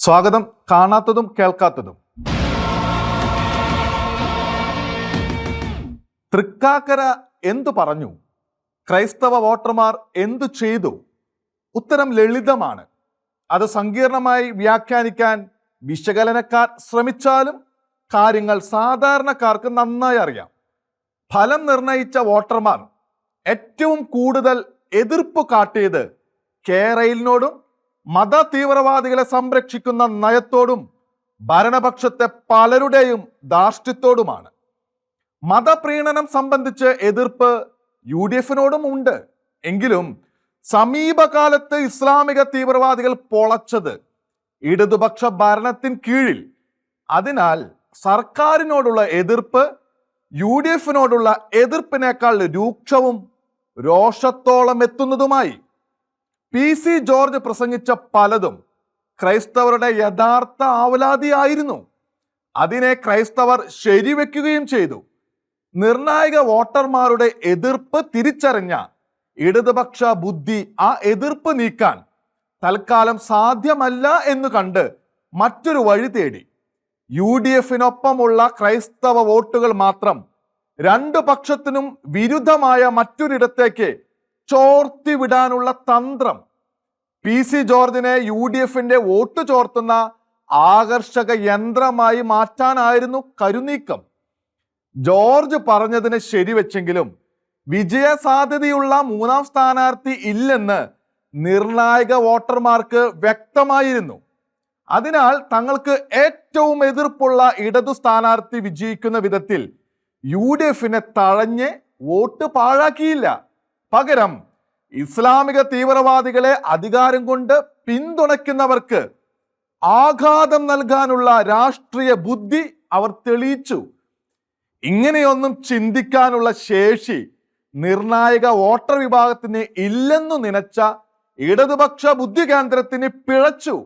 സ്വാഗതം. കാണാത്തതും കേൾക്കാത്തതും. തൃക്കാക്കര എന്തു പറഞ്ഞു? ക്രൈസ്തവ വോട്ടർമാർ എന്തു ചെയ്തു? ഉത്തരം ലളിതമാണ്. അത് സങ്കീർണമായി വ്യാഖ്യാനിക്കാൻ വിശകലനക്കാർ ശ്രമിച്ചാലും കാര്യങ്ങൾ സാധാരണക്കാർക്ക് നന്നായി അറിയാം. ഫലം നിർണയിച്ച വോട്ടർമാർ ഏറ്റവും കൂടുതൽ എതിർപ്പ് കാട്ടിയത് കേരളിനോടും മത തീവ്രവാദികളെ സംരക്ഷിക്കുന്ന നയത്തോടും ഭരണപക്ഷത്തെ പലരുടെയും ധാർഷ്ട്യത്തോടുമാണ്. മതപ്രീണനം സംബന്ധിച്ച് എതിർപ്പ് യു ഡി എഫിനോടും ഉണ്ട്. എങ്കിലും സമീപകാലത്ത് ഇസ്ലാമിക തീവ്രവാദികൾ പൊളച്ചത് ഇടതുപക്ഷ ഭരണത്തിൻ കീഴിൽ. അതിനാൽ സർക്കാരിനോടുള്ള എതിർപ്പ് യു ഡി എഫിനോടുള്ള എതിർപ്പിനേക്കാൾ രൂക്ഷവും രോഷത്തോളം എത്തുന്നതുമായി പി സി ജോർജ് പ്രസംഗിച്ച പലതും ക്രൈസ്തവരുടെ യഥാർത്ഥ ആവലാതിയായിരുന്നു. അതിനെ ക്രൈസ്തവർ ശരിവെക്കുകയും ചെയ്തു. നിർണായക വോട്ടർമാരുടെ എതിർപ്പ് തിരിച്ചറിഞ്ഞ ഇടതുപക്ഷ ബുദ്ധി ആ എതിർപ്പ് നീക്കാൻ തൽക്കാലം സാധ്യമല്ല എന്ന് കണ്ട് മറ്റൊരു വഴി തേടി. യു ഡി എഫിനൊപ്പമുള്ള ക്രൈസ്തവ വോട്ടുകൾ മാത്രം രണ്ടു പക്ഷത്തിനും വിരുദ്ധമായ മറ്റൊരിടത്തേക്ക് ചോർത്തി വിടാനുള്ള തന്ത്രം. പി സി ജോർജിനെ യു ഡി എഫിന്റെ വോട്ട് ചോർത്തുന്ന ആകർഷക യന്ത്രമായി മാറ്റാനായിരുന്നു കരുനീക്കം. ജോർജ് പറഞ്ഞതിന് ശരിവെച്ചെങ്കിലും വിജയ സാധ്യതയുള്ള മൂന്നാം സ്ഥാനാർത്ഥി ഇല്ലെന്ന് നിർണായക വോട്ടർമാർക്ക് വ്യക്തമായിരുന്നു. അതിനാൽ തങ്ങൾക്ക് ഏറ്റവും എതിർപ്പുള്ള ഇടതു സ്ഥാനാർത്ഥി വിജയിക്കുന്ന വിധത്തിൽ യു ഡി എഫിനെ തഴഞ്ഞ് വോട്ട് പാഴാക്കിയില്ല. പകരം ഇസ്ലാമിക തീവ്രവാദികളെ അധികാരം കൊണ്ട് പിന്തുണയ്ക്കുന്നവർക്ക് ആഘാതം നൽകാനുള്ള രാഷ്ട്രീയ ബുദ്ധി അവർ തെളിയിച്ചു. ഇങ്ങനെയൊന്നും ചിന്തിക്കാനുള്ള ശേഷി നിർണായക വോട്ടർ വിഭാഗത്തിന് ഇല്ലെന്നു നനച്ച ഇടതുപക്ഷ ബുദ്ധി കേന്ദ്രത്തിന് പിഴച്ചു.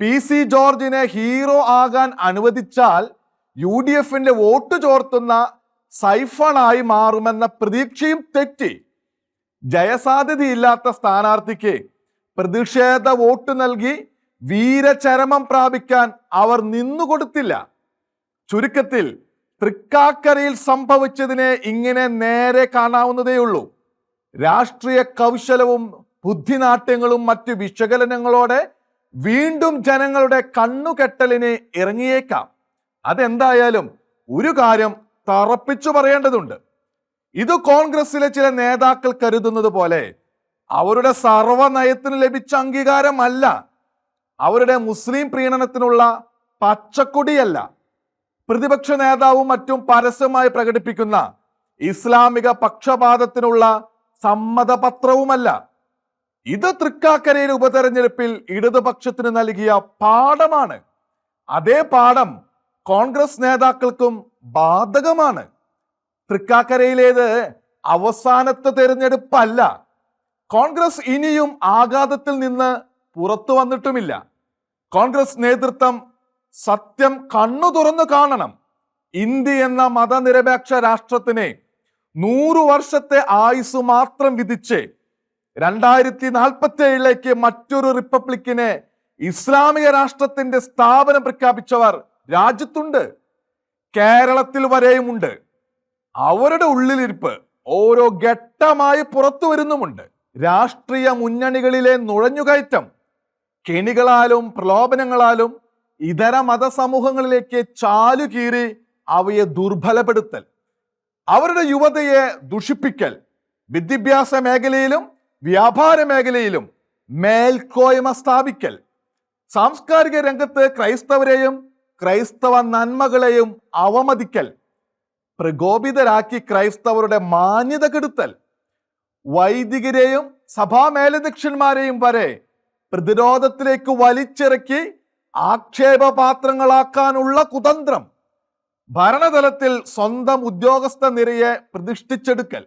പി സി ജോർജിനെ ഹീറോ ആകാൻ അനുവദിച്ചാൽ യു ഡി എഫിന്റെ വോട്ട് ചോർത്തുന്ന സൈഫണായി മാറുമെന്ന പ്രതീക്ഷയും തെറ്റി. ജയസാധ്യതയില്ലാത്ത സ്ഥാനാർത്ഥിക്ക് പ്രതിഷേധ വോട്ട് നൽകി വീരചരമം പ്രാപിക്കാൻ അവർ നിന്നുകൊടുത്തില്ല. ചുരുക്കത്തിൽ തൃക്കാക്കരയിൽ സംഭവിച്ചതിനെ ഇങ്ങനെ നേരെ കാണാവുന്നതേയുള്ളൂ രാഷ്ട്രീയ കൗശലവും ബുദ്ധിനാട്യങ്ങളും മറ്റു വിശകലനങ്ങളോടെ വീണ്ടും ജനങ്ങളുടെ കണ്ണുകെട്ടലിന് ഇറങ്ങിയേക്കാം. അതെന്തായാലും ഒരു കാര്യം തറപ്പിച്ചു പറയേണ്ടതുണ്ട്. ഇത് കോൺഗ്രസിലെ ചില നേതാക്കൾ കരുതുന്നത് പോലെ അവരുടെ സർവനയത്തിന് ലഭിച്ച അംഗീകാരമല്ല. അവരുടെ മുസ്ലിം പ്രീണനത്തിനുള്ള പച്ചക്കൊടിയല്ല. പ്രതിപക്ഷ നേതാവും മറ്റും പരസ്യമായി പ്രകടിപ്പിക്കുന്ന ഇസ്ലാമിക പക്ഷപാതത്തിനുള്ള സമ്മതപത്രവുമല്ല. ഇത് തൃക്കാക്കരയിൽ ഉപതെരഞ്ഞെടുപ്പിൽ ഇടതുപക്ഷത്തിന് നൽകിയ പാഠമാണ്. അതേ പാഠം കോൺഗ്രസ് നേതാക്കൾക്കും ബാധകമാണ്. തൃക്കാക്കരയിലേത് അവസാനത്തെ തെരഞ്ഞെടുപ്പല്ല. കോൺഗ്രസ് ഇനിയും ആഘാതത്തിൽ നിന്ന് പുറത്തു വന്നിട്ടുമില്ല. കോൺഗ്രസ് നേതൃത്വം സത്യം കണ്ണു തുറന്നു കാണണം. ഇന്ത്യ എന്ന മതനിരപേക്ഷ രാഷ്ട്രത്തിനെ നൂറു വർഷത്തെ ആയുസ് മാത്രം വിധിച്ച് രണ്ടായിരത്തി നാൽപ്പത്തി ഏഴിലേക്ക് മറ്റൊരു റിപ്പബ്ലിക്കിനെ ഇസ്ലാമിക രാഷ്ട്രത്തിന്റെ സ്ഥാപനം പ്രഖ്യാപിച്ചവർ രാജ്യത്തുണ്ട്. കേരളത്തിൽ വരെയുമുണ്ട്. അവരുടെ ഉള്ളിലിരിപ്പ് ഓരോ ഘട്ടമായി പുറത്തു വരുന്നുമുണ്ട്. രാഷ്ട്രീയ മുന്നണികളിലെ നുഴഞ്ഞുകയറ്റം കെണികളാലും പ്രലോഭനങ്ങളാലും ഇതര മതസമൂഹങ്ങളിലേക്ക് ചാലുകീറി അവയെ ദുർബലപ്പെടുത്തൽ അവരുടെ യുവതയെ ദുഷിപ്പിക്കൽ വിദ്യാഭ്യാസ മേഖലയിലും വ്യാപാര മേഖലയിലും മേൽക്കോയ്മ സ്ഥാപിക്കൽ സാംസ്കാരിക രംഗത്ത് ക്രൈസ്തവരെയും ക്രൈസ്തവ നന്മകളെയും അവമതിക്കൽ പ്രകോപിതരാക്കി ക്രൈസ്തവരുടെ മാന്യത കെടുത്തൽ വൈദികരെയും സഭാ മേലധ്യക്ഷന്മാരെയും വരെ പ്രതിരോധത്തിലേക്ക് വലിച്ചിറക്കി ആക്ഷേപപാത്രങ്ങളാക്കാനുള്ള കുതന്ത്രം. ഭരണതലത്തിൽ സ്വന്തം ഉദ്യോഗസ്ഥ നിരയെ പ്രതിഷ്ഠിച്ചെടുക്കൽ.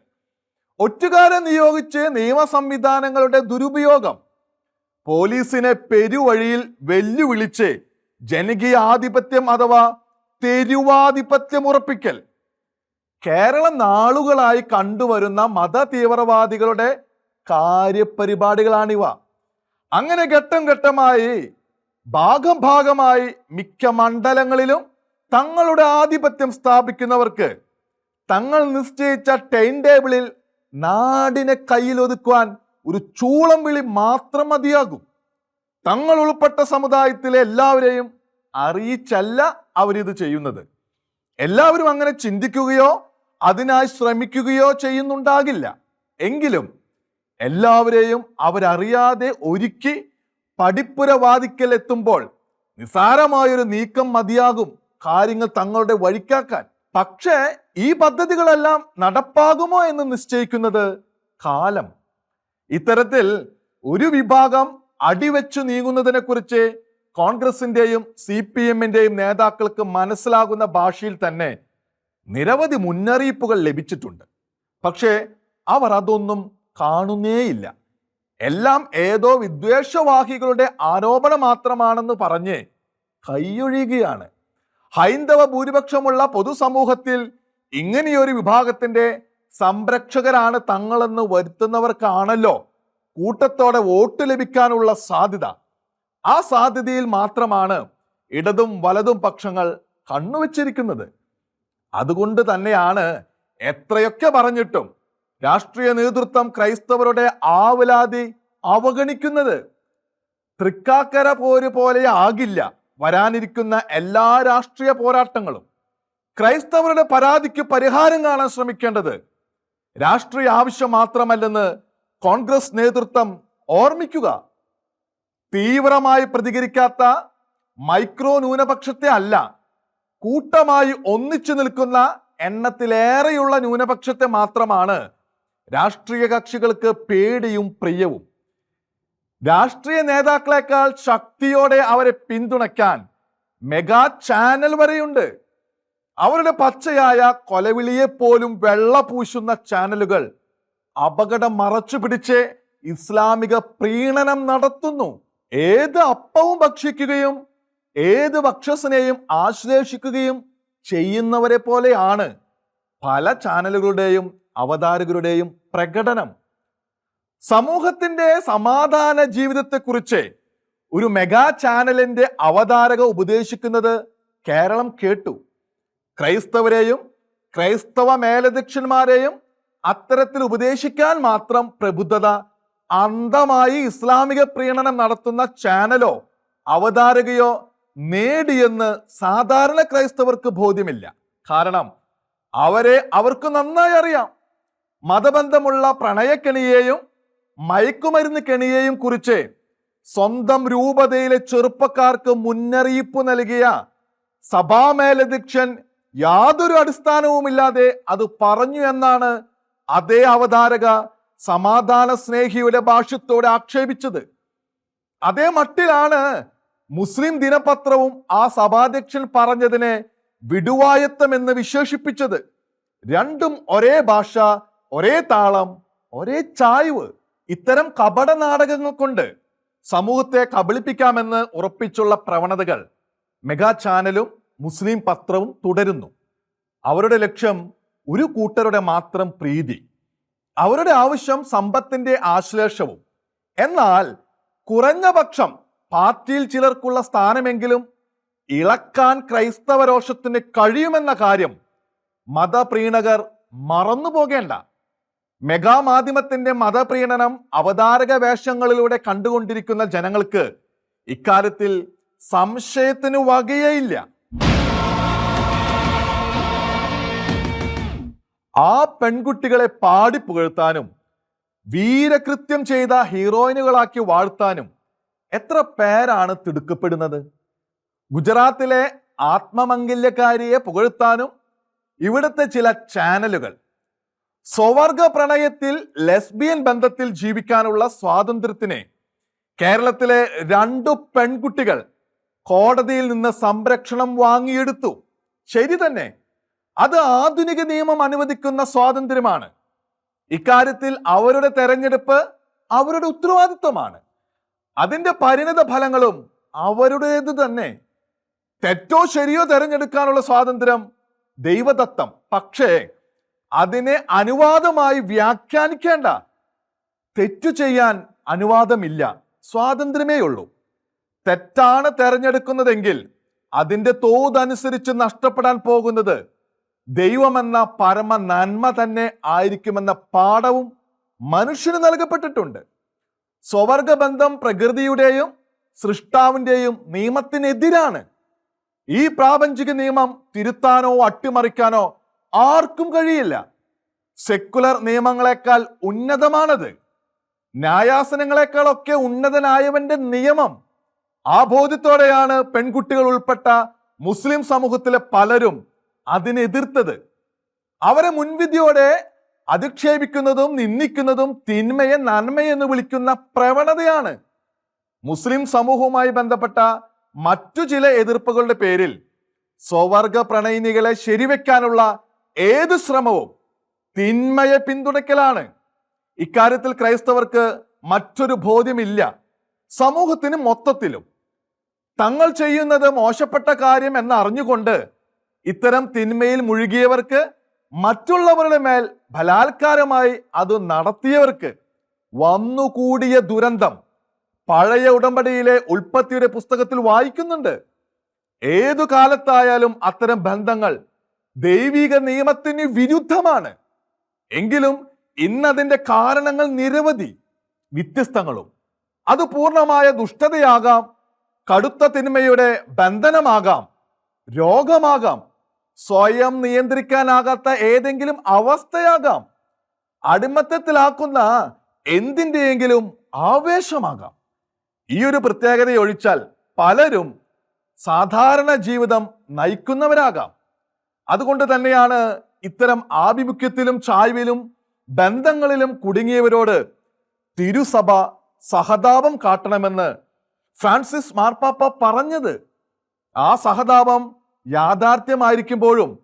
ഒറ്റുകാരെ നിയോഗിച്ച് നിയമ സംവിധാനങ്ങളുടെ ദുരുപയോഗം. പോലീസിനെ പെരുവഴിയിൽ വെല്ലുവിളിച്ച് ജനകീയ ആധിപത്യം അഥവാ തെരുവാധിപത്യം ഉറപ്പിക്കൽ. കേരളം നാളുകളായി കണ്ടുവരുന്ന മത തീവ്രവാദികളുടെ കാര്യപരിപാടികളാണിവ. അങ്ങനെ ഘട്ടം ഘട്ടമായി ഭാഗം ഭാഗമായി മിക്ക മണ്ഡലങ്ങളിലും തങ്ങളുടെ ആധിപത്യം സ്ഥാപിക്കുന്നവർക്ക് തങ്ങൾ നിശ്ചയിച്ച ടൈം ടേബിളിൽ നാടിനെ കയ്യിലൊതുക്കുവാൻ ഒരു ചൂളം വിളി മാത്രം മതിയാകും. തങ്ങൾ ഉൾപ്പെട്ട സമുദായത്തിലെ എല്ലാവരെയും അറിയിച്ചല്ല അവരിത് ചെയ്യുന്നത്. എല്ലാവരും അങ്ങനെ ചിന്തിക്കുകയോ അതിനായി ശ്രമിക്കുകയോ ചെയ്യുന്നുണ്ടാകില്ല. എങ്കിലും എല്ലാവരെയും അവരറിയാതെ ഒരുക്കി പഠിപ്പുരവാദിക്കൽ എത്തുമ്പോൾ നിസാരമായൊരു നീക്കം മതിയാകും കാര്യങ്ങൾ തങ്ങളുടെ വഴിക്കാക്കാൻ. പക്ഷേ ഈ പദ്ധതികളെല്ലാം നടപ്പാകുമോ എന്ന് നിശ്ചയിക്കുന്നത് കാലം. ഇത്തരത്തിൽ ഒരു വിഭാഗം അടിവെച്ചു നീങ്ങുന്നതിനെ കുറിച്ച് കോൺഗ്രസിന്റെയും സി പി എമ്മിന്റെയും നേതാക്കൾക്ക് മനസ്സിലാകുന്ന ഭാഷയിൽ തന്നെ നിരവധി മുന്നറിയിപ്പുകൾ ലഭിച്ചിട്ടുണ്ട്. പക്ഷേ അവർ അതൊന്നും കാണുന്നേയില്ല. എല്ലാം ഏതോ വിദ്വേഷവാഹികളുടെ ആരോപണം മാത്രമാണെന്ന് പറഞ്ഞ് കൈയൊഴിയുകയാണ്. ഹൈന്ദവ ഭൂരിപക്ഷമുള്ള പൊതുസമൂഹത്തിൽ ഇങ്ങനെയൊരു വിഭാഗത്തിന്റെ സംരക്ഷകരാണ് തങ്ങളെന്ന് വരുത്തുന്നവർക്കാണല്ലോ കൂട്ടത്തോടെ വോട്ട് ലഭിക്കാനുള്ള സാധ്യത. ആ സാധ്യതയിൽ മാത്രമാണ് ഇടതും വലതും പക്ഷങ്ങൾ കണ്ണുവച്ചിരിക്കുന്നത്. അതുകൊണ്ട് തന്നെയാണ് എത്രയൊക്കെ പറഞ്ഞിട്ടും രാഷ്ട്രീയ നേതൃത്വം ക്രൈസ്തവരുടെ ആവലാതി അവഗണിക്കുന്നത്. തൃക്കാക്കര പോര് പോലെ ആകില്ല വരാനിരിക്കുന്ന എല്ലാ രാഷ്ട്രീയ പോരാട്ടങ്ങളും. ക്രൈസ്തവരുടെ പരാതിക്ക് പരിഹാരം കാണാൻ ശ്രമിക്കേണ്ടത് രാഷ്ട്രീയ ആവശ്യം മാത്രമല്ലെന്ന് കോൺഗ്രസ് നേതൃത്വം ഓർമ്മിക്കുക. തീവ്രമായി പ്രതികരിക്കാത്ത മൈക്രോ ന്യൂനപക്ഷത്തെ അല്ല കൂട്ടമായി ഒന്നിച്ചു നിൽക്കുന്ന എണ്ണത്തിലേറെയുള്ള ന്യൂനപക്ഷത്തെ മാത്രമാണ് രാഷ്ട്രീയ കക്ഷികൾക്ക് പേടിയും പ്രിയവും. രാഷ്ട്രീയ നേതാക്കളെക്കാൾ ശക്തിയോടെ അവരെ പിന്തുണയ്ക്കാൻ മെഗാ ചാനൽ വരെയുണ്ട്. അവരുടെ പച്ചയായ കൊലവിളിയെ പോലും വെള്ള പൂശുന്ന ചാനലുകൾ അപകടം മറച്ചു പിടിച്ച് ഇസ്ലാമിക പ്രീണനം നടത്തുന്നു. ഏത് അപ്പവും ഭക്ഷിക്കുകയും ഏത് ഭക്ഷസിനെയും ആശ്ലേഷിക്കുകയും ചെയ്യുന്നവരെ പോലെയാണ് പല ചാനലുകളുടെയും അവതാരകരുടെയും പ്രകടനം. സമൂഹത്തിന്റെ സമാധാന ജീവിതത്തെക്കുറിച്ച് ഒരു മെഗാ ചാനലിന്റെ അവതാരക ഉപദേശിക്കുന്നത് കേരളം കേട്ടു. ക്രൈസ്തവരെയും ക്രൈസ്തവ മേലധ്യക്ഷന്മാരെയും അത്തരത്തിൽ ഉപദേശിക്കാൻ മാത്രം പ്രബുദ്ധത അന്ധമായി ഇസ്ലാമിക പ്രീണനം നടത്തുന്ന ചാനലോ അവതാരകയോ നേടിയെന്ന് സാധാരണ ക്രൈസ്തവർക്ക് ബോധ്യമില്ല. കാരണം അവരെ അവർക്ക് നന്നായി അറിയാം. മതബന്ധമുള്ള പ്രണയക്കെണിയെയും മയക്കുമരുന്ന് കെണിയെയും കുറിച്ച് സ്വന്തം രൂപതയിലെ ചെറുപ്പക്കാർക്ക് മുന്നറിയിപ്പ് നൽകിയ സഭാമേലധ്യക്ഷൻ യാതൊരു അടിസ്ഥാനവുമില്ലാതെ അത് പറഞ്ഞു എന്നാണ് അതേ അവതാരക സമാധാന സ്നേഹിയുടെ ഭാഷ്യത്തോടെ ആക്ഷേപിച്ചത്. അതേ മട്ടിലാണ് മുസ്ലിം ദിനപത്രവും ആ സഭാധ്യക്ഷൻ പറഞ്ഞതിനെ വിടുവായത്തം എന്ന് വിശേഷിപ്പിച്ചത് രണ്ടും ഒരേ ഭാഷ ഒരേ താളം ഒരേ ചായ്വ്. ഇത്തരം കപട നാടകങ്ങൾ കൊണ്ട് സമൂഹത്തെ കബളിപ്പിക്കാമെന്ന് ഉറപ്പിച്ചുള്ള പ്രവണതകൾ മെഗാ ചാനലും മുസ്ലിം പത്രവും തുടരുന്നു. അവരുടെ ലക്ഷ്യം ഒരു കൂട്ടരുടെ മാത്രം പ്രീതി അവരുടെ ആവശ്യം സമ്പത്തിന്റെ ആശ്ലേഷവും. എന്നാൽ കുറഞ്ഞ പക്ഷം പാർട്ടിയിൽ ചിലർക്കുള്ള സ്ഥാനമെങ്കിലും ഇളക്കാൻ ക്രൈസ്തവ രോഷത്തിന് കഴിയുമെന്ന കാര്യം മതപ്രീണകർ മറന്നു പോകേണ്ട. മെഗാ മാധ്യമത്തിന്റെ മതപ്രീണനം അവതാരക വേഷങ്ങളിലൂടെ കണ്ടുകൊണ്ടിരിക്കുന്ന ജനങ്ങൾക്ക് ഇക്കാര്യത്തിൽ സംശയത്തിന് വകയേയില്ല. ആ പെൺകുട്ടികളെ പാടി പുകഴ്ത്താനും വീരകൃത്യം ചെയ്ത ഹീറോയിനുകളാക്കി വാഴ്ത്താനും എത്ര പേരാണ് തിടുക്കപ്പെടുന്നത്? ഗുജറാത്തിലെ ആത്മമംഗല്യക്കാരിയെ പുകഴ്ത്താനും ഇവിടുത്തെ ചില ചാനലുകൾ. സ്വവർഗ പ്രണയത്തിൽ ലെസ്ബിയൻ ബന്ധത്തിൽ ജീവിക്കാനുള്ള സ്വാതന്ത്ര്യത്തിനെ കേരളത്തിലെ രണ്ടു പെൺകുട്ടികൾ കോടതിയിൽ നിന്ന് സംരക്ഷണം വാങ്ങിയെടുത്തു. ശരി തന്നെ അത് ആധുനിക നിയമം അനുവദിക്കുന്ന സ്വാതന്ത്ര്യമാണ്. ഇക്കാര്യത്തിൽ അവരുടെ തെരഞ്ഞെടുപ്പ് അവരുടെ ഉത്തരവാദിത്വമാണ്. അതിന്റെ പരിണിത ഫലങ്ങളും അവരുടേത് തന്നെ. തെറ്റോ ശരിയോ തിരഞ്ഞെടുക്കാനുള്ള സ്വാതന്ത്ര്യം ദൈവദത്തം. പക്ഷേ അതിനെ അനുവാദമായി വ്യാഖ്യാനിക്കേണ്ട തെറ്റു ചെയ്യാൻ അനുവാദമില്ല. സ്വാതന്ത്ര്യമേ ഉള്ളൂ. തെറ്റാണ് തെരഞ്ഞെടുക്കുന്നതെങ്കിൽ അതിന്റെ തോതനുസരിച്ച് നഷ്ടപ്പെടാൻ പോകുന്നത് ദൈവമെന്ന പരമ നന്മ തന്നെ ആയിരിക്കുമെന്ന പാഠവും മനുഷ്യന് നൽകപ്പെട്ടിട്ടുണ്ട്. സ്വവർഗബന്ധം പ്രകൃതിയുടെയും സൃഷ്ടാവിന്റെയും നിയമത്തിനെതിരാണ്. ഈ പ്രാപഞ്ചിക നിയമം തിരുത്താനോ അട്ടിമറിക്കാനോ ആർക്കും കഴിയില്ല. സെക്കുലർ നിയമങ്ങളെക്കാൾ ഉന്നതമാണത്. ന്യായാസനങ്ങളെക്കാളൊക്കെ ഉന്നതനായവന്റെ നിയമം. ആ ബോധ്യത്തോടെയാണ് പെൺകുട്ടികൾ ഉൾപ്പെട്ട മുസ്ലിം സമൂഹത്തിലെ പലരും അതിനെതിർത്തത് അവരെ മുൻവിധിയോടെ അധിക്ഷേപിക്കുന്നതും നിന്ദിക്കുന്നതും തിന്മയെ നന്മയെന്ന് വിളിക്കുന്ന പ്രവണതയാണ്. മുസ്ലിം സമൂഹവുമായി ബന്ധപ്പെട്ട മറ്റു ചില എതിർപ്പുകളുടെ പേരിൽ സ്വവർഗ പ്രണയിനികളെ ശരിവെക്കാനുള്ള ഏത് ശ്രമവും തിന്മയെ പിന്തുണയ്ക്കലാണ്. ഇക്കാര്യത്തിൽ ക്രൈസ്തവർക്ക് മറ്റൊരു ബോധ്യമില്ല. സമൂഹത്തിന് മൊത്തത്തിലും തങ്ങൾ ചെയ്യുന്നത് മോശപ്പെട്ട കാര്യം എന്നറിഞ്ഞുകൊണ്ട് ഇത്തരം തിന്മയിൽ മുഴുകിയവർക്ക് മറ്റുള്ളവരുടെ മേൽ ബലാത്കാരമായി അത് നടത്തിയവർക്ക് വന്നുകൂടിയ ദുരന്തം പഴയ ഉടമ്പടിയിലെ ഉൽപ്പത്തിയുടെ പുസ്തകത്തിൽ വായിക്കുന്നുണ്ട്. ഏതു കാലത്തായാലും അത്തരം ബന്ധങ്ങൾ ദൈവിക നിയമത്തിന് വിരുദ്ധമാണ്. എങ്കിലും ഇന്നതിന്റെ കാരണങ്ങൾ നിരവധി വ്യത്യസ്തങ്ങളും. അത് പൂർണമായ ദുഷ്ടതയാകാം കടുത്ത തിന്മയുടെ ബന്ധനമാകാം രോഗമാകാം സ്വയം നിയന്ത്രിക്കാനാകാത്ത ഏതെങ്കിലും അവസ്ഥയാകാം. അടിമത്തത്തിലാക്കുന്ന എന്തിന്റെയെങ്കിലും ആവേശമാകാം. ഈ ഒരു പ്രത്യേകത ഒഴിച്ചാൽ പലരും സാധാരണ ജീവിതം നയിക്കുന്നവരാകാം. അതുകൊണ്ട് തന്നെയാണ് ഇത്തരം ആഭിമുഖ്യത്തിലും ചായ്വിലും ബന്ധങ്ങളിലും കുടുങ്ങിയവരോട് തിരുസഭ സഹതാപം കാട്ടണമെന്ന് ഫ്രാൻസിസ് മാർപ്പാപ്പ പറഞ്ഞത്. ആ സഹതാപം യാഥാർത്ഥ്യമായിരിക്കുമ്പോഴും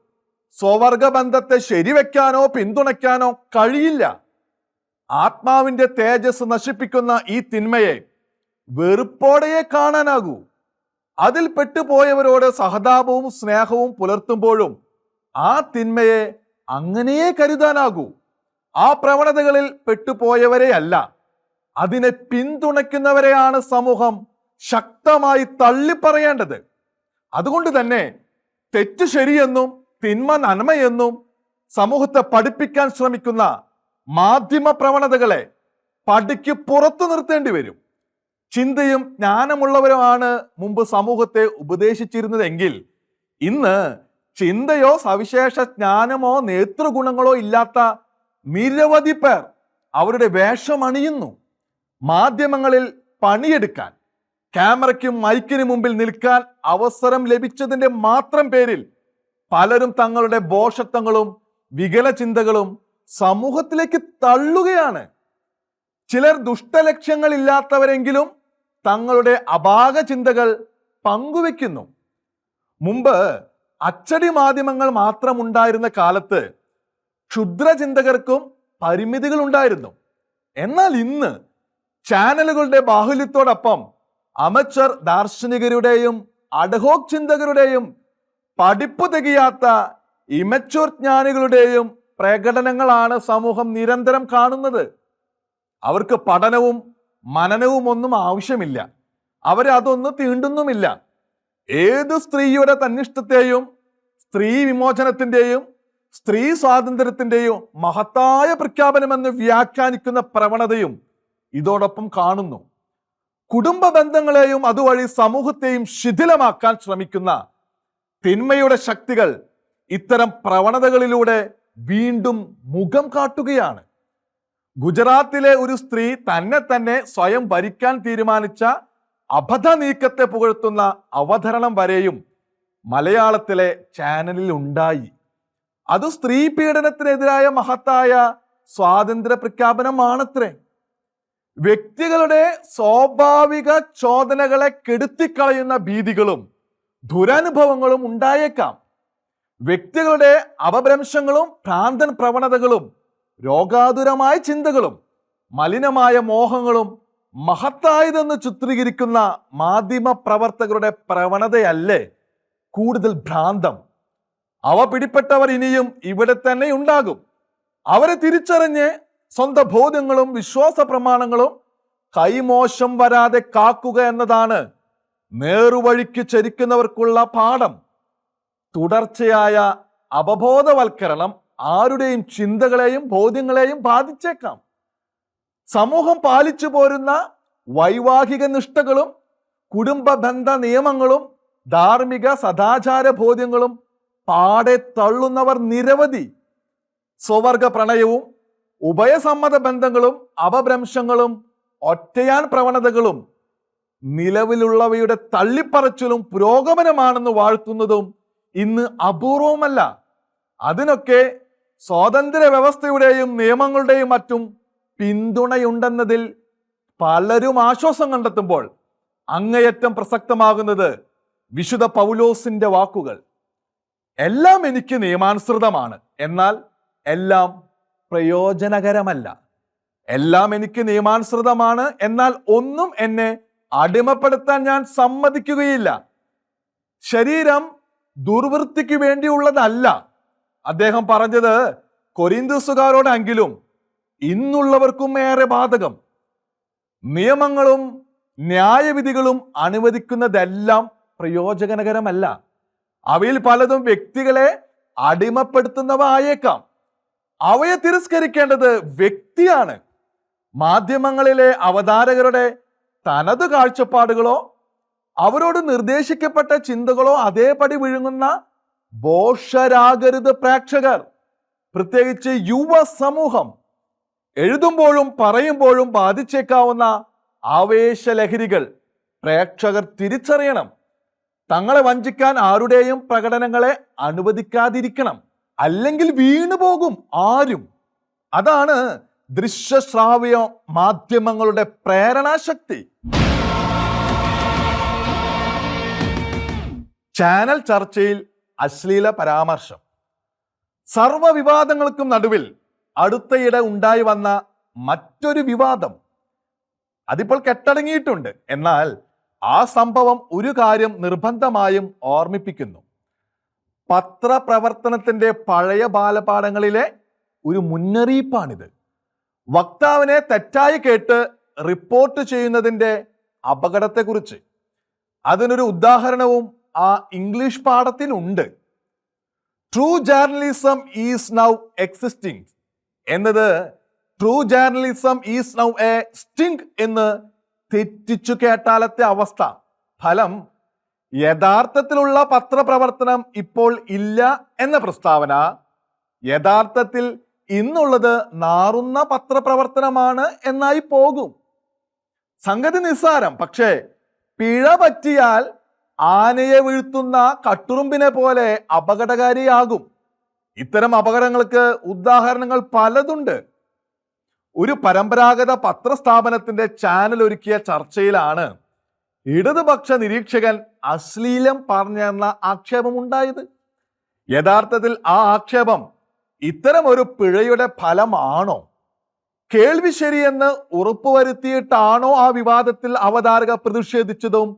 സ്വവർഗ ബന്ധത്തെ ശരിവെക്കാനോ പിന്തുണയ്ക്കാനോ കഴിയില്ല. ആത്മാവിന്റെ തേജസ് നശിപ്പിക്കുന്ന ഈ തിന്മയെ വെറുപ്പോടെയേ കാണാനാകൂ. അതിൽ പെട്ടുപോയവരോട് സഹതാപവും സ്നേഹവും പുലർത്തുമ്പോഴും ആ തിന്മയെ അങ്ങനെയേ കരുതാനാകൂ. ആ പ്രവണതകളിൽ പെട്ടുപോയവരെയല്ല. അതിനെ പിന്തുണയ്ക്കുന്നവരെയാണ് സമൂഹം ശക്തമായി തള്ളിപ്പറയേണ്ടത്. അതുകൊണ്ട് തന്നെ തെറ്റ് ശരിയെന്നും തിന്മ നന്മയെന്നും സമൂഹത്തെ പഠിപ്പിക്കാൻ ശ്രമിക്കുന്ന മാധ്യമ പ്രവണതകളെ പടിക്ക് പുറത്തു നിർത്തേണ്ടി വരും. ചിന്തയും ജ്ഞാനമുള്ളവരുമാണ് മുമ്പ് സമൂഹത്തെ ഉപദേശിച്ചിരുന്നതെങ്കിൽ ഇന്ന് ചിന്തയോ സവിശേഷ ജ്ഞാനമോ നേതൃഗുണങ്ങളോ ഇല്ലാത്ത നിരവധി പേർ അവരുടെ വേഷമണിയുന്നു. മാധ്യമങ്ങളിൽ പണിയെടുക്കാൻ ക്യാമറയ്ക്കും മൈക്കിനും മുമ്പിൽ നിൽക്കാൻ അവസരം ലഭിച്ചതിന്റെ മാത്രം പേരിൽ പലരും തങ്ങളുടെ ബോഷത്വങ്ങളും വികല ചിന്തകളും സമൂഹത്തിലേക്ക് തള്ളുകയാണ്. ചിലർ ദുഷ്ടലക്ഷ്യങ്ങളില്ലാത്തവരെങ്കിലും തങ്ങളുടെ അപാക ചിന്തകൾ പങ്കുവെക്കുന്നു. മുമ്പ് അച്ചടി മാധ്യമങ്ങൾ മാത്രമുണ്ടായിരുന്ന കാലത്ത് ക്ഷുദ്രചിന്തകർക്കും പരിമിതികൾ ഉണ്ടായിരുന്നു എന്നാൽ ഇന്ന് ചാനലുകളുടെ ബാഹുല്യത്തോടൊപ്പം അമച്ചർ ദാർശനികരുടെയും അഡഹോക് ചിന്തകരുടെയും പഠിപ്പ് തികയാത്ത ഇമച്ചൂർ ജ്ഞാനികളുടെയും പ്രകടനങ്ങളാണ് സമൂഹം നിരന്തരം കാണുന്നത്. അവർക്ക് പഠനവും മനനവും ഒന്നും ആവശ്യമില്ല. അവരെ അതൊന്നും തീണ്ടുന്നുമില്ല. ഏത് സ്ത്രീയുടെ തന്നിഷ്ടത്തെയും സ്ത്രീ വിമോചനത്തിന്റെയും സ്ത്രീ സ്വാതന്ത്ര്യത്തിന്റെയും മഹത്തായ പ്രഖ്യാപനമെന്ന് വ്യാഖ്യാനിക്കുന്ന പ്രവണതയും ഇതോടൊപ്പം കാണുന്നു. കുടുംബ ബന്ധങ്ങളെയും അതുവഴി സമൂഹത്തെയും ശിഥിലമാക്കാൻ ശ്രമിക്കുന്ന തിന്മയുടെ ശക്തികൾ ഇത്തരം പ്രവണതകളിലൂടെ വീണ്ടും മുഖം കാട്ടുകയാണ്. ഗുജറാത്തിലെ ഒരു സ്ത്രീ തന്നെ തന്നെ സ്വയം ഭരിക്കാൻ തീരുമാനിച്ച അബദ്ധ നീക്കത്തെ പുകഴ്ത്തുന്ന അവതരണം വരെയും മലയാളത്തിലെ ചാനലിൽ ഉണ്ടായി. അത് സ്ത്രീ പീഡനത്തിനെതിരായ മഹത്തായ സ്വാതന്ത്ര്യ പ്രഖ്യാപനമാണത്രേ വ്യക്തികളുടെ സ്വാഭാവിക ചോദനകളെ കെടുത്തിക്കളയുന്ന ഭീതികളും ദുരനുഭവങ്ങളും ഉണ്ടായേക്കാം. വ്യക്തികളുടെ അപഭ്രംശങ്ങളും ഭ്രാന്തൻ പ്രവണതകളും രോഗാതുരമായ ചിന്തകളും മലിനമായ മോഹങ്ങളും മഹത്തായതെന്ന് ചിത്രീകരിക്കുന്ന മാധ്യമ പ്രവർത്തകരുടെ പ്രവണതയല്ലേ? കൂടുതൽ ഭ്രാന്തം. അവ പിടിപ്പെട്ടവർ ഇനിയും ഇവിടെ തന്നെ ഉണ്ടാകും. അവരെ തിരിച്ചറിഞ്ഞ് സ്വന്തം ബോധ്യങ്ങളും വിശ്വാസ പ്രമാണങ്ങളും കൈമോശം വരാതെ കാക്കുക എന്നതാണ് നേറുവഴിക്ക് ചരിക്കുന്നവർക്കുള്ള പാഠം. തുടർച്ചയായ അവബോധവൽക്കരണം ആരുടെയും ചിന്തകളെയും ബോധ്യങ്ങളെയും ബാധിച്ചേക്കാം. സമൂഹം പാലിച്ചു പോരുന്ന വൈവാഹിക നിഷ്ഠകളും കുടുംബ ബന്ധ നിയമങ്ങളും ധാർമ്മിക സദാചാര ബോധ്യങ്ങളും പാടെ തള്ളുന്നവർ നിരവധി. സ്വവർഗ പ്രണയവും ഉഭയസമ്മത ബന്ധങ്ങളും അപഭ്രംശങ്ങളും ഒറ്റയാൻ പ്രവണതകളും നിലവിലുള്ളവയുടെ തള്ളിപ്പറച്ചിലും പുരോഗമനമാണെന്ന് വാഴ്ത്തുന്നതും ഇന്ന് അപൂർവമല്ല അതിനൊക്കെ സ്വാതന്ത്ര്യ വ്യവസ്ഥയുടെയും നിയമങ്ങളുടെയും മറ്റും പിന്തുണയുണ്ടെന്നതിൽ പലരും ആശ്വാസം കണ്ടെത്തുമ്പോൾ അങ്ങേയറ്റം പ്രസക്തമാകുന്നത് വിശുദ്ധ പൗലോസിന്റെ വാക്കുകൾ. എല്ലാം എനിക്ക് നിയമാനുസൃതമാണ്. എന്നാൽ എല്ലാം പ്രയോജനകരമല്ല. എല്ലാം എനിക്ക് നിയമാനുസൃതമാണ് എന്നാൽ ഒന്നും എന്നെ അടിമപ്പെടുത്താൻ ഞാൻ സമ്മതിക്കുകയില്ല. ശരീരം ദുർവൃത്തിക്ക് വേണ്ടിയുള്ളതല്ല. അദ്ദേഹം പറഞ്ഞത് കൊരിന്തസുകാരോടെങ്കിലും ഇന്നുള്ളവർക്കും ഏറെ ബാധകം. നിയമങ്ങളും ന്യായവിധികളും അനുവദിക്കുന്നതെല്ലാം പ്രയോജനകരമല്ല. അവയിൽ പലതും വ്യക്തികളെ അടിമപ്പെടുത്തുന്നവ ആയേക്കാം. അവയെ തിരസ്കരിക്കേണ്ടത് വ്യക്തിയാണ്. മാധ്യമങ്ങളിലെ അവതാരകരുടെ തനത് കാഴ്ചപ്പാടുകളോ അവരോട് നിർദ്ദേശിക്കപ്പെട്ട ചിന്തകളോ അതേപടി വിഴുങ്ങുന്ന ബോഷരാകരുത് പ്രേക്ഷകർ പ്രത്യേകിച്ച് യുവ സമൂഹം എഴുതുമ്പോഴും പറയുമ്പോഴും ബാധിച്ചേക്കാവുന്ന ആവേശലഹരികൾ പ്രേക്ഷകർ തിരിച്ചറിയണം. തങ്ങളെ വഞ്ചിക്കാൻ ആരുടെയും പ്രകടനങ്ങളെ അനുവദിക്കാതിരിക്കണം. അല്ലെങ്കിൽ വീണു പോകും ആരും. അതാണ് ദൃശ്യശ്രാവ്യ മാധ്യമങ്ങളുടെ പ്രേരണാശക്തി. ചാനൽ ചർച്ചയിൽ അശ്ലീല പരാമർശം. സർവ വിവാദങ്ങൾക്കും നടുവിൽ അടുത്തയിടെ ഉണ്ടായി വന്ന മറ്റൊരു വിവാദം. അതിപ്പോൾ കെട്ടടങ്ങിയിട്ടുണ്ട്. എന്നാൽ ആ സംഭവം ഒരു കാര്യം നിർബന്ധമായും ഓർമ്മിപ്പിക്കുന്നു. പത്രപ്രവർത്തനത്തിന്റെ പഴയ ബാലപാഠങ്ങളിലെ ഒരു മുന്നറിയിപ്പാണിത്. വക്താവിനെ തെറ്റായി കേട്ട് റിപ്പോർട്ട് ചെയ്യുന്നതിന്റെ അപകടത്തെക്കുറിച്ച്. അതിനൊരു ഉദാഹരണവും ആ English പാഠത്തിലുണ്ട്. True journalism is now existing എന്നത് true journalism is now a sting എന്ന് തെറ്റിച്ചു കേട്ടാലത്തെ അവസ്ഥ. ഫലം യഥാർത്ഥത്തിലുള്ള പത്രപ്രവർത്തനം ഇപ്പോൾ ഇല്ല എന്ന പ്രസ്താവന യഥാർത്ഥത്തിൽ ഇന്നുള്ളത് നാറുന്ന പത്രപ്രവർത്തനമാണ് എന്നായി പോകും. സംഗതി നിസ്സാരം പക്ഷേ പിഴ പറ്റിയാൽ ആനയെ വീഴ്ത്തുന്ന കട്ടുറുമ്പിനെ പോലെ അപകടകാരിയാകും. ഇത്തരം അപകടങ്ങൾക്ക് ഉദാഹരണങ്ങൾ പലതുണ്ട്. ഒരു പരമ്പരാഗത പത്രസ്ഥാപനത്തിന്റെ ചാനൽ ഒരുക്കിയ ചർച്ചയിലാണ് ഇടതുപക്ഷ നിരീക്ഷകൻ അശ്ലീലം പറഞ്ഞെന്ന ആക്ഷേപമുണ്ടായത്. യഥാർത്ഥത്തിൽ ആ ആക്ഷേപം ഇത്തരം ഒരു പിഴയുടെ ഫലമാണോ? കേൾവി ശരിയെന്ന് ഉറപ്പുവരുത്തിയിട്ടാണോ ആ വിവാദത്തിൽ അവതാരക പ്രതിഷേധിച്ചതും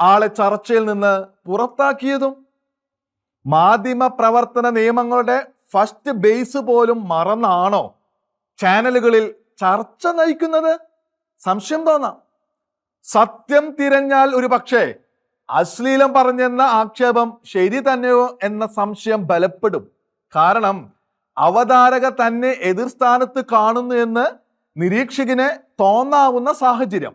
ആളെ ചർച്ചയിൽ നിന്ന് പുറത്താക്കിയതും? മാധ്യമ പ്രവർത്തന നിയമങ്ങളുടെ ഫസ്റ്റ് ബേസ് പോലും മറന്നാണോ ചാനലുകളിൽ ചർച്ച നയിക്കുന്നത്? സംശയം തോന്നാം. സത്യം തിരഞ്ഞാൽ ഒരു പക്ഷേ അശ്ലീലം പറഞ്ഞെന്ന ആക്ഷേപം ശരി തന്നെയോ എന്ന സംശയം ബലപ്പെടും. കാരണം അവതാരക തന്നെ എതിർസ്ഥാനത്ത് കാണുന്നു എന്ന് നിരീക്ഷകന് തോന്നാവുന്ന സാഹചര്യം.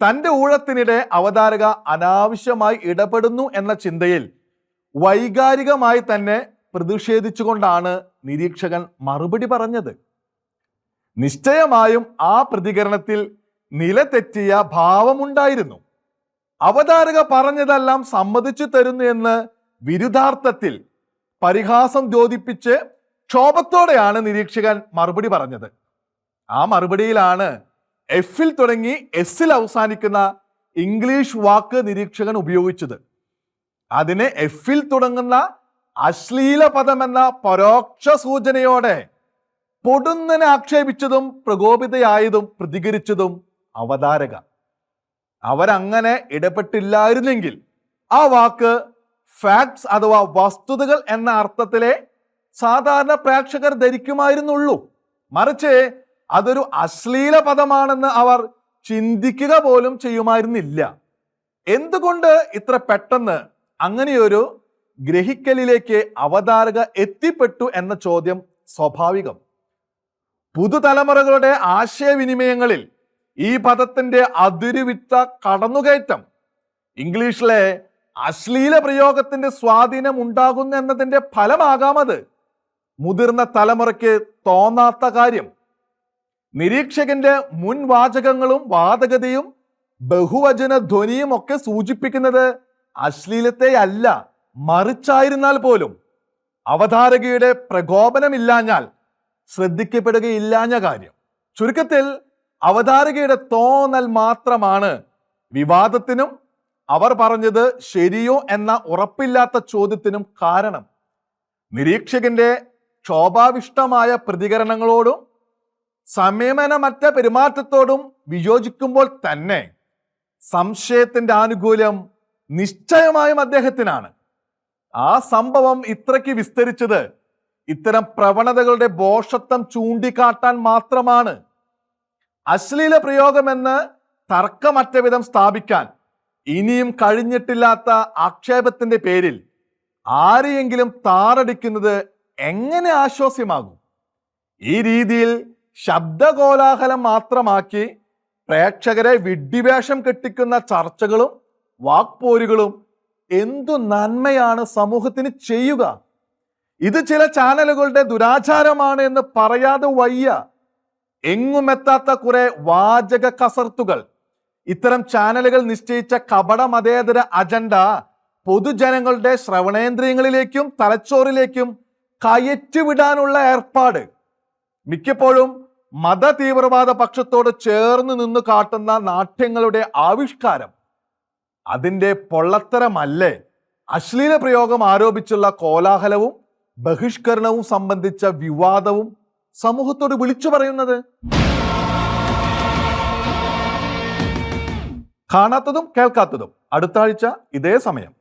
തന്റെ ഊഴത്തിനിടെ അവതാരക അനാവശ്യമായി ഇടപെടുന്നു എന്ന ചിന്തയിൽ വൈകാരികമായി തന്നെ പ്രതിഷേധിച്ചുകൊണ്ടാണ് നിരീക്ഷകൻ മറുപടി പറഞ്ഞത്. നിശ്ചയമായും ആ പ്രതികരണത്തിൽ നിലതെറ്റിയ ഭാവമുണ്ടായിരുന്നു. അവതാരക പറഞ്ഞതെല്ലാം സമ്മതിച്ചു തരുന്നു എന്ന് വിരുദ്ധാർത്ഥത്തിൽ പരിഹാസം ദ്യോതിപ്പിച്ച് ക്ഷോഭത്തോടെയാണ് നിരീക്ഷകൻ മറുപടി പറഞ്ഞത്. ആ മറുപടിയിലാണ് എഫിൽ തുടങ്ങി എസിൽ അവസാനിക്കുന്ന ഇംഗ്ലീഷ് വാക്ക് നിരീക്ഷകൻ ഉപയോഗിച്ചത്. അതിനെ എഫിൽ തുടങ്ങുന്ന അശ്ലീല പദമെന്ന പരോക്ഷ സൂചനയോടെ പൊടുന്നനെ ആക്ഷേപിച്ചതും പ്രകോപിതയായതും പ്രതികരിച്ചതും അവതാരക. അവരങ്ങനെ ഇടപെട്ടില്ലായിരുന്നെങ്കിൽ ആ വാക്ക് ഫാക്ട്സ് അഥവാ വസ്തുതകൾ എന്ന അർത്ഥത്തിലെ സാധാരണ പ്രേക്ഷകർ ധരിക്കുമായിരുന്നുള്ളൂ. മറിച്ച് അതൊരു അശ്ലീല പദമാണെന്ന് അവർ ചിന്തിക്കുക പോലും ചെയ്യുമായിരുന്നില്ല. എന്തുകൊണ്ട് ഇത്ര പെട്ടെന്ന് അങ്ങനെയൊരു ഗ്രഹിക്കലിലേക്ക് അവതാരക എത്തിപ്പെട്ടു എന്ന ചോദ്യം സ്വാഭാവികം. പുതുതലമുറകളുടെ ആശയവിനിമയങ്ങളിൽ ഈ പദത്തിന്റെ അതിരുവിട്ട കടന്നുകയറ്റം ഇംഗ്ലീഷിലെ അശ്ലീല പ്രയോഗത്തിന്റെ സ്വാധീനം ഉണ്ടാകുന്നു എന്നതിന്റെ ഫലമാകാമത് മുതിർന്ന തലമുറയ്ക്ക് തോന്നാത്ത കാര്യം. നിരീക്ഷകന്റെ മുൻവാചകങ്ങളും വാദഗതിയും ബഹുവചന ധ്വനിയും ഒക്കെ സൂചിപ്പിക്കുന്നത് അശ്ലീലത്തെ അല്ല മറിച്ചായിരുന്നാൽ പോലും. അവതാരകയുടെ പ്രകോപനമില്ലാഞ്ഞാൽ ശ്രദ്ധിക്കപ്പെടുകയില്ലാഞ്ഞ കാര്യം. ചുരുക്കത്തിൽ അവതാരകയുടെ തോന്നൽ മാത്രമാണ്. വിവാദത്തിനും അവർ പറഞ്ഞത് ശരിയോ എന്ന ഉറപ്പില്ലാത്ത ചോദ്യത്തിനും കാരണം. നിരീക്ഷകന്റെ ക്ഷോഭാവിഷ്ടമായ പ്രതികരണങ്ങളോടും സംയമനമറ്റ പെരുമാറ്റത്തോടും വിയോജിക്കുമ്പോൾ തന്നെ സംശയത്തിന്റെ ആനുകൂല്യം നിശ്ചയമായും അദ്ദേഹത്തിനാണ്. ആ സംഭവം ഇത്രയ്ക്ക് വിസ്തരിച്ചത് ഇത്തരം പ്രവണതകളുടെ ബോഷത്വം ചൂണ്ടിക്കാട്ടാൻ മാത്രമാണ്. അശ്ലീല പ്രയോഗമെന്ന് തർക്കമറ്റ വിധം സ്ഥാപിക്കാൻ ഇനിയും കഴിഞ്ഞിട്ടില്ലാത്ത ആക്ഷേപത്തിന്റെ പേരിൽ ആരെയെങ്കിലും താറടിക്കുന്നത് എങ്ങനെ ആശ്വാസ്യമാകും? ഈ രീതിയിൽ ശബ്ദകോലാഹലം മാത്രമാക്കി പ്രേക്ഷകരെ വിഡ്ഢിവേഷം കെട്ടിക്കുന്ന ചർച്ചകളും വാക്പോരുകളും എന്തു നന്മയാണ് സമൂഹത്തിന് ചെയ്യുക? ഇത് ചില ചാനലുകളുടെ ദുരാചാരമാണ് എന്ന് പറയാതെ വയ്യ എങ്ങുമെത്താത്ത കുറെ വാചക കസർത്തുകൾ. ഇത്തരം ചാനലുകൾ നിശ്ചയിച്ച കപട മതേതര അജണ്ട പൊതുജനങ്ങളുടെ ശ്രവണേന്ദ്രിയങ്ങളിലേക്കും തലച്ചോറിലേക്കും കയറ്റിവിടാനുള്ള ഏർപ്പാട്. മിക്കപ്പോഴും മത തീവ്രവാദ പക്ഷത്തോട് ചേർന്ന് നിന്ന് കാട്ടുന്ന നാട്യങ്ങളുടെ ആവിഷ്കാരം. അതിന്റെ പൊള്ളത്തരമല്ലേ? അശ്ലീല പ്രയോഗം ആരോപിച്ചുള്ള കോലാഹലവും ബഹിഷ്കരണവും സംബന്ധിച്ച വിവാദവും സമൂഹത്തോട് വിളിച്ചു പറയുന്നത്? കാണാത്തതും കേൾക്കാത്തതും. അടുത്ത ആഴ്ച ഇതേ സമയം.